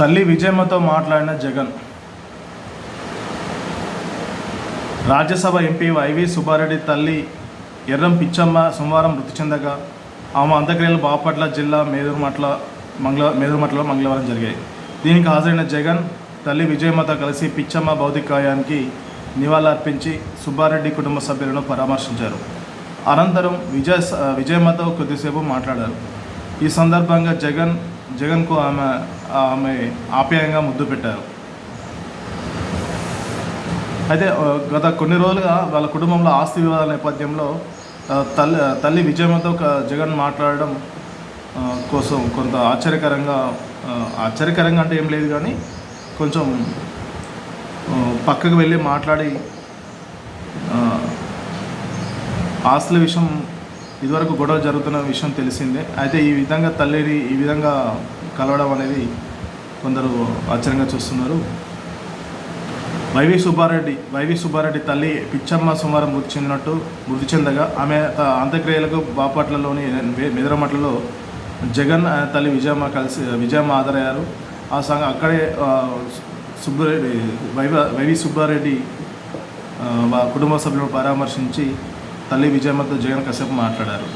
తల్లి విజయమ్మతో మాట్లాడిన జగన్. రాజ్యసభ ఎంపీ వైవి సుబ్బారెడ్డి తల్లి ఎర్రం పిచ్చమ్మ సోమవారం మృతి చెందగా ఆమె అంత్యక్రియలు బాపట్ల జిల్లా మేదూరుమట్ల మంగళ మేదూరుమట్లలో మంగళవారం జరిగాయి. దీనికి హాజరైన జగన్ తల్లి విజయమ్మతో కలిసి పిచ్చమ్మ భౌతికాయానికి నివాళులర్పించి సుబ్బారెడ్డి కుటుంబ సభ్యులను పరామర్శించారు. అనంతరం విజయ విజయమ్మతో కొద్దిసేపు మాట్లాడారు. ఈ సందర్భంగా జగన్ జగన్కు ఆమె ఆమె ఆప్యాయంగా ముద్దు పెట్టారు. అయితే గత కొన్ని రోజులుగా వాళ్ళ కుటుంబంలో ఆస్తి వివాదాల నేపథ్యంలో తల్లి తల్లి విజయమ్మతో జగన్ మాట్లాడడం కోసం కొంత ఆశ్చర్యకరంగా ఆశ్చర్యకరంగా అంటే ఏం లేదు కానీ కొంచెం పక్కకు వెళ్ళి మాట్లాడి ఆస్తుల విషయం ఇదివరకు గొడవ జరుగుతున్న విషయం తెలిసిందే. అయితే ఈ విధంగా తల్లిని ఈ విధంగా కలవడం అనేది కొందరు ఆశ్చర్యంగా చూస్తున్నారు. వైవి సుబ్బారెడ్డి వైవి సుబ్బారెడ్డి తల్లి పిచ్చమ్మ సుమారం మృతి చెందినట్టు మృతి చెందగా ఆమె అంత్యక్రియలకు బాపట్లలోని మెదరమట్లలో జగన్ తల్లి విజయమ్మ కలిసి విజయమ్మ హాజరయ్యారు. ఆ సంఘ అక్కడే సుబ్బారెడ్డి వైవ వైవి సుబ్బారెడ్డి కుటుంబ సభ్యులను పరామర్శించి తల్లి విజయమ్మతో జగన్ కశ్యప్ మాట్లాడారు.